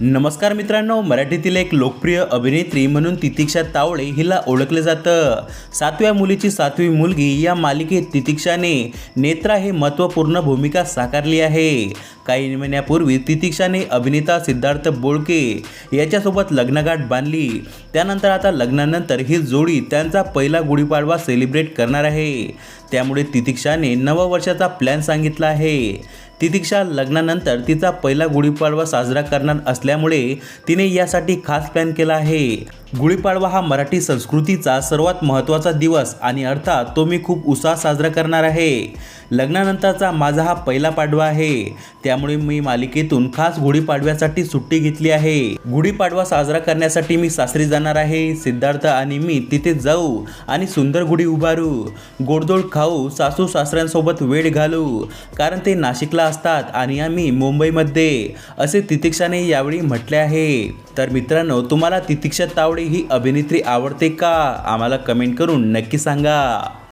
नमस्कार मित्रांनो मराठीतील एक लोकप्रिय अभिनेत्री म्हणून तितिक्षा तावडे हिला ओळखलं जातं. सातव्या मुलीची सातवी मुलगी या मालिकेत तितिक्षाने नेत्रा हे महत्त्वपूर्ण भूमिका साकारली आहे. काही महिन्यापूर्वी तितिक्षाने अभिनेता सिद्धार्थ बोळके याच्यासोबत लग्नगाठ बांधली. त्यानंतर आता लग्नानंतर ही जोडी त्यांचा पहिला गुढीपाडवा सेलिब्रेट करणार आहे. त्यामुळे तितिक्षाने नववर्षाचा प्लॅन सांगितला आहे. तितिक्षा लग्नानंतर तिचा पहिला गुढीपाडवा साजरा करणार असल्यामुळे तिने यासाठी खास प्लॅन केला आहे. गुढीपाडवा हा मराठी संस्कृतीचा सर्वात महत्त्वाचा दिवस आणि अर्थात तो मी खूप उत्साह साजरा करणार आहे. लग्नानंतरचा माझा हा पहिला पाडवा आहे. त्यामुळे मी मालिकेतून खास गुढीपाडव्यासाठी सुट्टी घेतली आहे. गुढीपाडवा साजरा करण्यासाठी मी सासरी जाणार आहे. सिद्धार्थ आणि मी तिथे जाऊ आणि सुंदर गुढी उभारू. गोडधोड खाऊ सासू सासऱ्यांसोबत वेळ घालू. कारण ते नाशिकला असतात आणि आम्ही मुंबईमध्ये. असे तितिक्षाने यावेळी म्हटले आहे. तर मित्रांनो तुम्हाला तितिक्षा तावडे ही अभिनेत्री आवडते का? आम्हाला कमेंट करून नक्की सांगा.